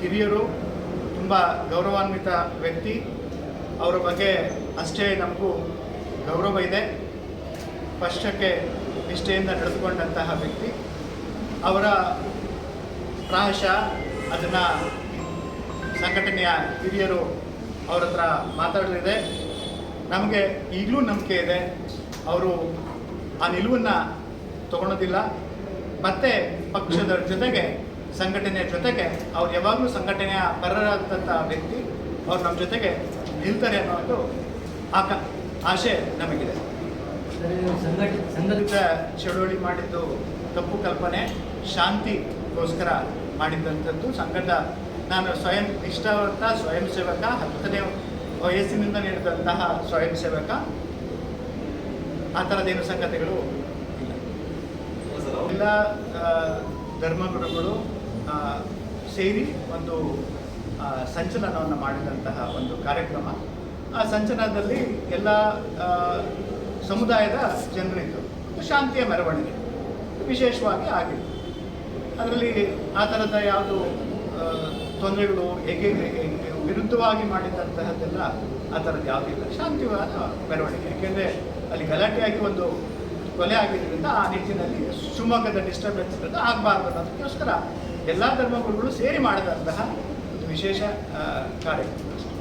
ಹಿರಿಯರು, ತುಂಬ ಗೌರವಾನ್ವಿತ ವ್ಯಕ್ತಿ. ಅವರ ಬಗ್ಗೆ ಅಷ್ಟೇ ನಮಗೂ ಗೌರವ ಇದೆ. ಪಕ್ಷಕ್ಕೆ ನಿಷ್ಠೆಯಿಂದ ನಡೆದುಕೊಂಡಂತಹ ವ್ಯಕ್ತಿ. ಅವರ ಪ್ರಾಯಶ ಅದನ್ನು ಸಂಘಟನೆಯ ಹಿರಿಯರು ಅವ್ರ ಹತ್ರ ಮಾತಾಡಲಿದೆ. ನಮಗೆ ಈಗಲೂ ನಂಬಿಕೆ ಇದೆ. ಅವರು ಆ ನಿಲುವನ್ನು ತಗೊಳೋದಿಲ್ಲ. ಮತ್ತೆ ಪಕ್ಷದ ಜೊತೆಗೆ ಸಂಘಟನೆಯ ಜೊತೆಗೆ ಅವ್ರು ಯಾವಾಗಲೂ ಸಂಘಟನೆಯ ಪರರಾದಂಥ ವ್ಯಕ್ತಿ ಅವ್ರು ನಮ್ಮ ಜೊತೆಗೆ ನಿಲ್ತಾರೆ ಅನ್ನೋದು ಆಕ ಆಶೆ ನಮಗಿದೆ. ಸಂಘಟಿತ ಚಳುವಳಿ ಮಾಡಿದ್ದು ತಪ್ಪು ಕಲ್ಪನೆ ಶಾಂತಿಗೋಸ್ಕರ ಮಾಡಿದ್ದಂಥದ್ದು ಸಂಘಟ. ನಾನು ಸ್ವಯಂ ಇಷ್ಟವಂತ ಸ್ವಯಂ ಸೇವಕ ಹತ್ತನೇ ವಯಸ್ಸಿನಿಂದ ನೀಡಿದಂತಹ ಸ್ವಯಂ ಸೇವಕ. ಆ ಥರದೇನು ಸಂಗತಿಗಳು ಇಲ್ಲ. ಎಲ್ಲ ಧರ್ಮಗುರುಗಳು ಸೇರಿ ಒಂದು ಸಂಚಲನವನ್ನು ಮಾಡಿದಂತಹ ಒಂದು ಕಾರ್ಯಕ್ರಮ. ಆ ಸಂಚಲನದಲ್ಲಿ ಎಲ್ಲ ಸಮುದಾಯದ ಜನರಿದ್ದು ಶಾಂತಿಯ ಮೆರವಣಿಗೆ. ವಿಶೇಷವಾಗಿ ಆಗಿದೆ ಅದರಲ್ಲಿ ಆ ಥರದ ಯಾವುದು ತೊಂದರೆಗಳು ಹೇಗೆ ವಿರುದ್ಧವಾಗಿ ಮಾಡಿದಂತಹದ್ದೆಲ್ಲ ಆ ಥರದ್ದು ಯಾವುದಿಲ್ಲ. ಶಾಂತಿವಾದ ಮೆರವಣಿಗೆ. ಯಾಕೆಂದರೆ ಅಲ್ಲಿ ಗಲಾಟೆಯಾಗಿ ಒಂದು ಕೊಲೆ ಆಗಿದ್ದರಿಂದ ಆ ನಿಟ್ಟಿನಲ್ಲಿ ಶಿವಮೊಗ್ಗದ ಡಿಸ್ಟರ್ಬೆನ್ಸ್ ಆಗಬಾರ್ದು ಅನ್ನೋದಕ್ಕೋಸ್ಕರ ಎಲ್ಲ ಧರ್ಮಗುರುಗಳು ಸೇರಿ ಮಾಡಿದಂತಹ ಒಂದು ವಿಶೇಷ ಕಾರ್ಯಕ್ರಮ